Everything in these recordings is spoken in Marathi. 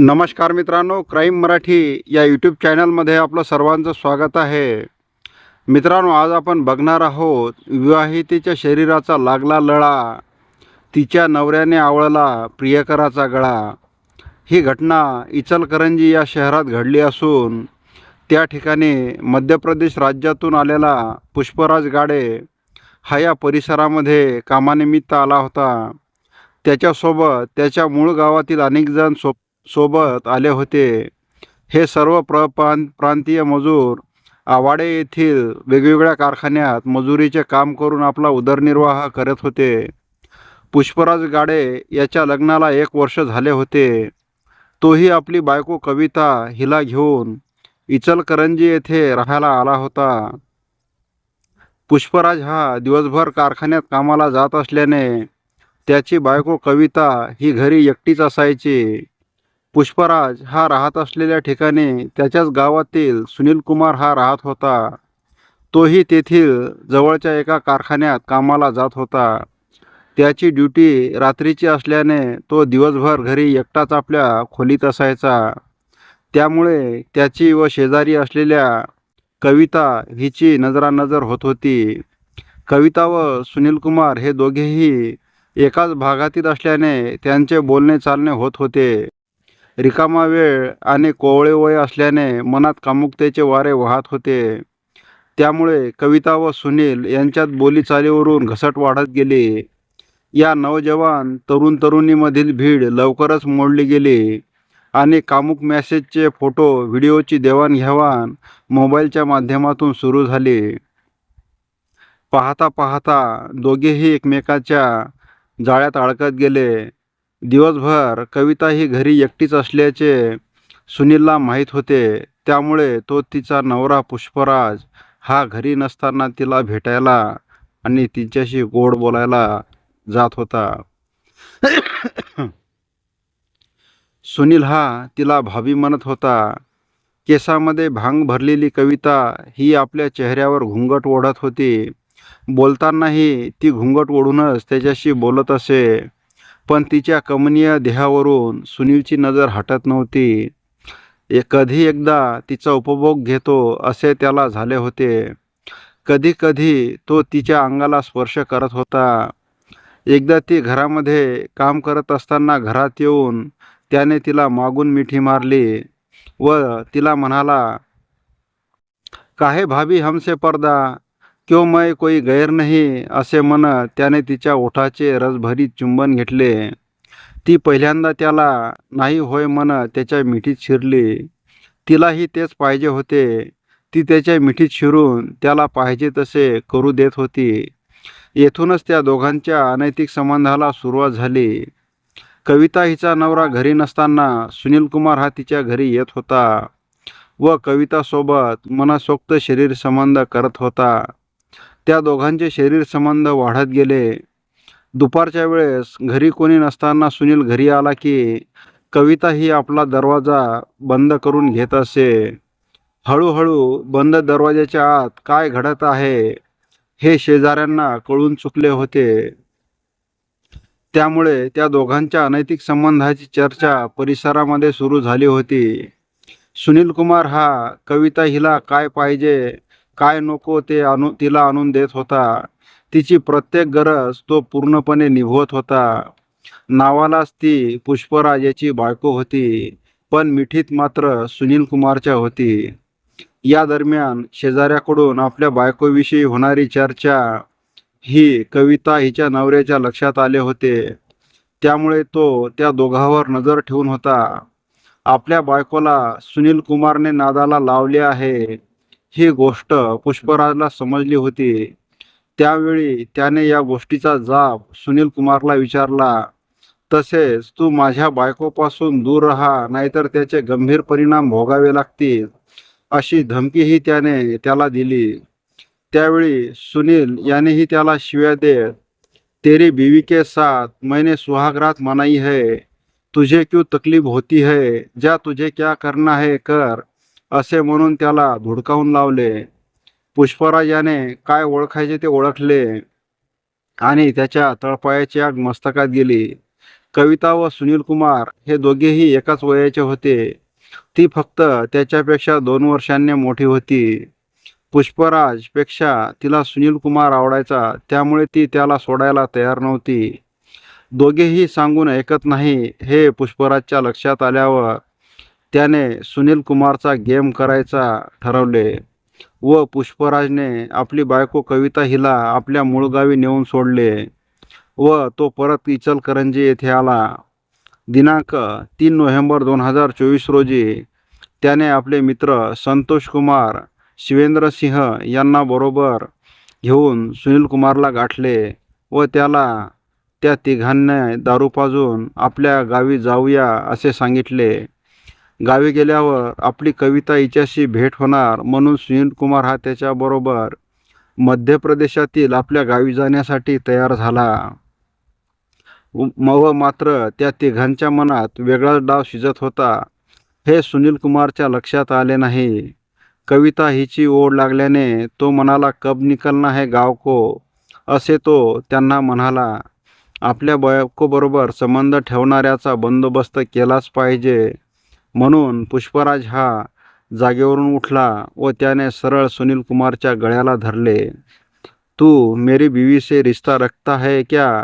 नमस्कार मित्रांनो क्राईम मराठी या यूट्यूब चॅनलमध्ये आपलं सर्वांचं स्वागत आहे. मित्रांनो आज आपण बघणार आहोत विवाहितेच्या शरीराचा लागला लळा तिच्या नवऱ्याने आवळला प्रियकराचा गळा. ही घटना इचलकरंजी या शहरात घडली असून त्या ठिकाणी मध्य प्रदेश राज्यातून आलेला पुष्पराज गाडे हा या परिसरामध्ये कामानिमित्त आला होता. त्याच्यासोबत त्याच्या मूळ गावातील अनेकजण सोप सोबत आले होते. हे सर्व प्र प्रांतीय मजूर आवाडे येथील वेगवेगळ्या कारखान्यात मजुरीचे काम करून आपला उदरनिर्वाह करत होते. पुष्पराज गाडे याच्या लग्नाला एक वर्ष झाले होते. तोही आपली बायको कविता हिला घेऊन इचलकरंजी येथे राहायला आला होता. पुष्पराज हा दिवसभर कारखान्यात कामाला जात असल्याने त्याची बायको कविता ही घरी एकटीच असायची. पुष्पराज हा राहत असलेल्या ठिकाणी त्याच्याच गावातील सुनील कुमार हा राहत होता. तोही तेथील जवळच्या एका कारखान्यात कामाला जात होता. त्याची ड्युटी रात्रीची असल्याने तो दिवसभर घरी एकटाच आपल्या खोलीत असायचा. त्यामुळे त्याची व शेजारी असलेल्या कविता हिची नजरानजर होत होती. कविता व सुनील कुमार हे दोघेही एकाच भागातील असल्याने त्यांचे बोलणे चालणे होत होते. रिकामा वेळ आणि कोवळे वय असल्याने मनात कामुकतेचे वारे वाहत होते. त्यामुळे कविता व सुनील यांच्यात बोलीचालीवरून घसट वाढत गेली. या नवजवान तरुण तरुणीमधील भीड लवकरच मोडली गेली आणि कामुक मॅसेजचे फोटो व्हिडिओची देवाणघेवाण मोबाईलच्या माध्यमातून सुरू झाली. पाहता पाहता दोघेही एकमेकाच्या जाळ्यात अडकत गेले. दिवसभर कविता ही घरी एकटीच असल्याचे सुनीलला माहीत होते. त्यामुळे तो तिचा नवरा पुष्पराज हा घरी नसताना तिला भेटायला आणि तिच्याशी गोड बोलायला जात होता. सुनील हा तिला भाभी म्हणत होता. केसामध्ये भांग भरलेली कविता ही आपल्या चेहऱ्यावर घुंगट ओढत होती. बोलतानाही ती घुंगट ओढूनच त्याच्याशी बोलत असे. पण तिच्या कमनीय देहावरून सुनीलची नजर हटत नव्हती. ए कधी एकदा तिचा उपभोग घेतो असे त्याला झाले होते. कधी कधी तो तिच्या अंगाला स्पर्श करत होता. एकदा ती घरामध्ये काम करत असताना घरात येऊन त्याने तिला मागून मिठी मारली व तिला म्हणाला काहे भाभी हमसे पर्दा? क्यो मै कोई गैर नाही? असे म्हणत त्याने तिच्या ओठाचे रसभरीत चुंबन घेतले. ती पहिल्यांदा त्याला नाही होय म्हणत त्याच्या मिठीत शिरली. तिलाही तेच पाहिजे होते. ती त्याच्या मिठीत शिरून त्याला पाहिजे तसे करू देत होती. येथूनच त्या दोघांच्या अनैतिक संबंधाला सुरुवात झाली. कविता हिचा नवरा घरी नसताना सुनील कुमार हा तिच्या घरी येत होता व कवितासोबत मनसोक्त शरीर संबंध करत होता. त्या दोघांचे शरीर संबंध वाढत गेले. दुपारच्या वेळेस घरी कोणी नसताना सुनील घरी आला की कविता ही आपला दरवाजा बंद करून घेत असे. हळूहळू बंद दरवाजाच्या आत काय घडत आहे हे शेजाऱ्यांना कळून चुकले होते. त्यामुळे त्या दोघांच्या अनैतिक संबंधाची चर्चा परिसरामध्ये सुरू झाली होती. सुनील कुमार हा कविता हिला काय पाहिजे काय नको ते आणू तिला आणून देत होता. तिची प्रत्येक गरज तो पूर्णपणे निभवत होता. नावालाच ती पुष्पराज याची बायको होती पण मिठीत मात्र सुनील कुमारच्या होती. या दरम्यान शेजाऱ्याकडून आपल्या बायकोविषयी होणारी चर्चा ही कविता हिच्या नवऱ्याच्या लक्षात आले होते. त्यामुळे तो त्या दोघांवर नजर ठेवून होता. आपल्या बायकोला सुनील कुमारने नादाला लावले आहे. ही गोष्ट पुष्पराजला समजली होती. त्यावेळी त्याने या गोष्टीचा जाब सुनील कुमारला विचारला तसेच तू माझ्या बायकोपासून दूर राहा नाहीतर त्याचे गंभीर परिणाम भोगावे लागतील अशी धमकीही त्याने त्याला दिली. त्यावेळी सुनील यानेही त्याला शिव्या देत तेरी बीवी के साथ मैंने सुहागरात मनाई है तुझे क्यों तकलीफ होती है जा तुझे क्या करना है कर असे म्हणून त्याला धुडकावून लावले. पुष्पराज याने काय ओळखायचे ते ओळखले आणि त्याच्या तळपायाची आग मस्तकात गेली. कविता व सुनील कुमार हे दोघेही एकाच वयाचे होते. ती फक्त त्याच्यापेक्षा दोन वर्षांनी मोठी होती. पुष्पराजपेक्षा तिला सुनील कुमार आवडायचा त्यामुळे ती त्याला सोडायला तयार नव्हती. दोघेही सांगून ऐकत नाही हे पुष्पराजच्या लक्षात आल्यावर त्याने सुनील कुमारचा गेम करायचा ठरवले व पुष्पराजने आपली बायको कविता हिला आपल्या मूळ गावी नेऊन सोडले व तो परत इचलकरंजी येथे आला. दिनांक तीन नोव्हेंबर दोन हजार चोवीस रोजी त्याने आपले मित्र संतोष कुमार शिवेंद्र सिंह यांना बरोबर घेऊन सुनील कुमारला गाठले व त्याला त्या तिघांना दारू पाजून आपल्या गावी जाऊया असे सांगितले. गावी गेल्यावर आपली कविता हिच्याशी भेट होणार म्हणून सुनील कुमार हा त्याच्याबरोबर मध्य प्रदेशातील आपल्या गावी जाण्यासाठी तयार झाला. व- मात्र त्या तिघांच्या मनात वेगळाच डाव शिजत होता. हे सुनील कुमारच्या लक्षात आले नाही. कविता हिची ओढ लागल्याने तो म्हणाला कब निकलना है गाव को असे तो त्यांना म्हणाला. आपल्या बायकोबरोबर संबंध ठेवणाऱ्याचा बंदोबस्त केलाच पाहिजे. म्हणून पुष्पराज हा जागेवरून उठला व त्याने सरळ सुनील कुमारच्या गळ्याला धरले. तू मेरी बीवी से रिश्ता रखता है क्या?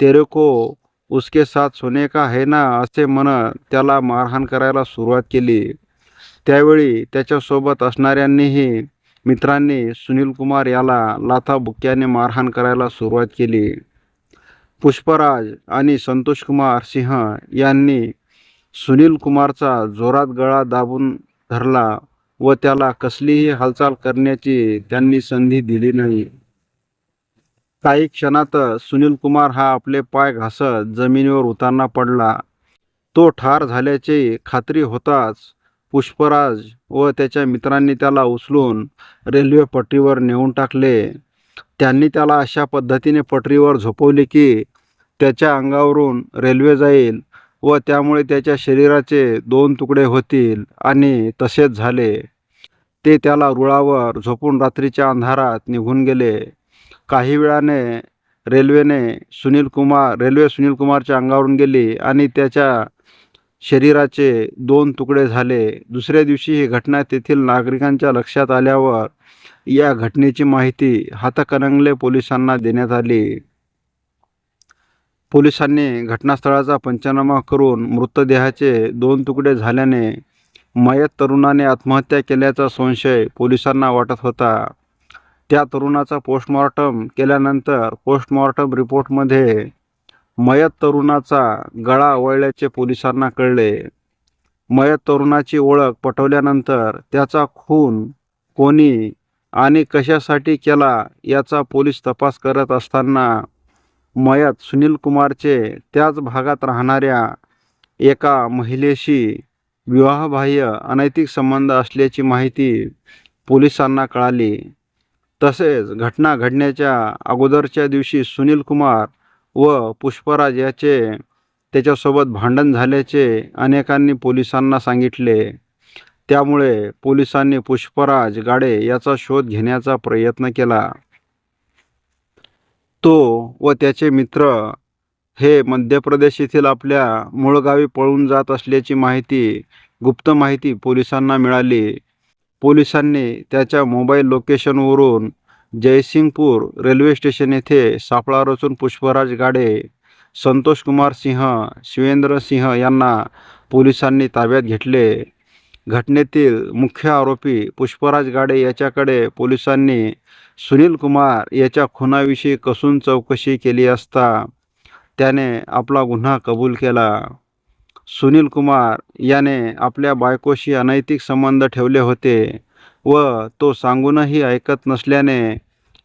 तेरे को उसके साथ सोने का है ना? असे म्हणत त्याला मारहाण करायला सुरुवात केली. त्यावेळी त्याच्यासोबत असणाऱ्यांनीही मित्रांनी सुनील कुमार याला लाथाबुक्क्याने मारहाण करायला सुरुवात केली. पुष्पराज आणि संतोष कुमार सिंह यांनी सुनील कुमारचा जोरात गळा दाबून धरला व त्याला कसलीही हालचाल करण्याची त्यांनी संधी दिली नाही. काही क्षणात सुनील कुमार हा आपले पाय घासत जमिनीवर उतारना पडला. तो ठार झाल्याची खात्री होताच पुष्पराज व त्याच्या मित्रांनी त्याला उचलून रेल्वे पटरीवर नेऊन टाकले. त्यांनी त्याला अशा पद्धतीने पटरीवर झोपवले की त्याच्या अंगावरून रेल्वे जाईल व त्यामुळे त्याच्या शरीराचे दोन तुकडे होतील आणि तसेच झाले. ते त्याला रुळावर झोपून रात्रीच्या अंधारात निघून गेले. काही वेळाने रेल्वेने सुनील कुमार रेल्वे सुनील कुमारच्या अंगावरून गेली आणि त्याच्या शरीराचे दोन तुकडे झाले. दुसऱ्या दिवशी ही घटना तेथील नागरिकांच्या लक्षात आल्यावर या घटनेची माहिती हातकणंगले पोलिसांना देण्यात आली. पोलिसांनी घटनास्थळाचा पंचनामा करून मृतदेहाचे दोन तुकडे झाल्याने मयत तरुणाने आत्महत्या केल्याचा संशय पोलिसांना वाटत होता. त्या तरुणाचा पोस्टमॉर्टम केल्यानंतर पोस्टमॉर्टम रिपोर्टमध्ये मयत तरुणाचा गळा वळल्याचे पोलिसांना कळले. मयत तरुणाची ओळख पटवल्यानंतर त्याचा खून कोणी आणि कशासाठी केला याचा पोलीस तपास करत असताना मयत सुनील कुमारचे त्याच भागात राहणाऱ्या एका महिलेशी विवाहबाह्य अनैतिक संबंध असल्याची माहिती पोलिसांना कळाली. तसेच घटना घडण्याच्या अगोदरच्या दिवशी सुनील कुमार व पुष्पराज याचे त्याच्यासोबत भांडण झाल्याचे अनेकांनी पोलिसांना सांगितले. त्यामुळे पोलिसांनी पुष्पराज गाडे याचा शोध घेण्याचा प्रयत्न केला. तो व त्याचे मित्र हे मध्य प्रदेश येथील आपल्या मूळ गावी पळून जात असल्याची माहिती गुप्त माहिती पोलिसांना मिळाली. पोलिसांनी त्याच्या मोबाईल लोकेशनवरून जयसिंगपूर रेल्वे स्टेशन येथे सापळा रचून पुष्पराज गाडे संतोष कुमार सिंह शिवेंद्र सिंह यांना पोलिसांनी ताब्यात घेतले. घटनेतील मुख्य आरोपी पुष्पराज गाडे याच्याकडे पोलिसांनी सुनील कुमार याच्या खुनाविषयी कसून चौकशी केली असता त्याने आपला गुन्हा कबूल केला. सुनील कुमार याने आपल्या बायकोशी अनैतिक संबंध ठेवले होते व तो सांगूनही ऐकत नसल्याने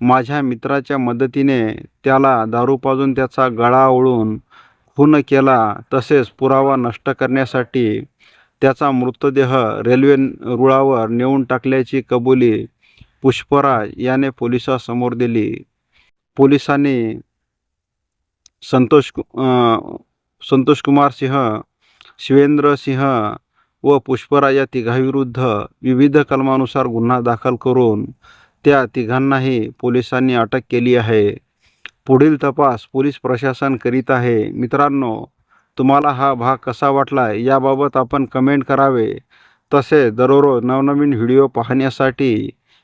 माझ्या मित्राच्या मदतीने त्याला दारू पाजून त्याचा गळा ओळून खून केला. तसेच पुरावा नष्ट करण्यासाठी त्याचा मृतदेह रेल्वे रुळावर नेऊन टाकल्याची कबुली पुष्पराज याने पोलिसासमोर दिली. पोलिसांनी संतोष कु- संतोष कुमार सिंह शिवेंद्र सिंह व पुष्पराज या तिघाविरुद्ध विविध कलमानुसार गुन्हा दाखल करून त्या तिघांनाही पोलिसांनी अटक केली आहे. पुढील तपास पोलीस प्रशासन करीत आहे. मित्रांनो तुम्हाला हा भाग कसा वाटला याबाबत आपण कमेंट करावे. तसेच दररोज नवनवीन व्हिडिओ पाहण्यासाठी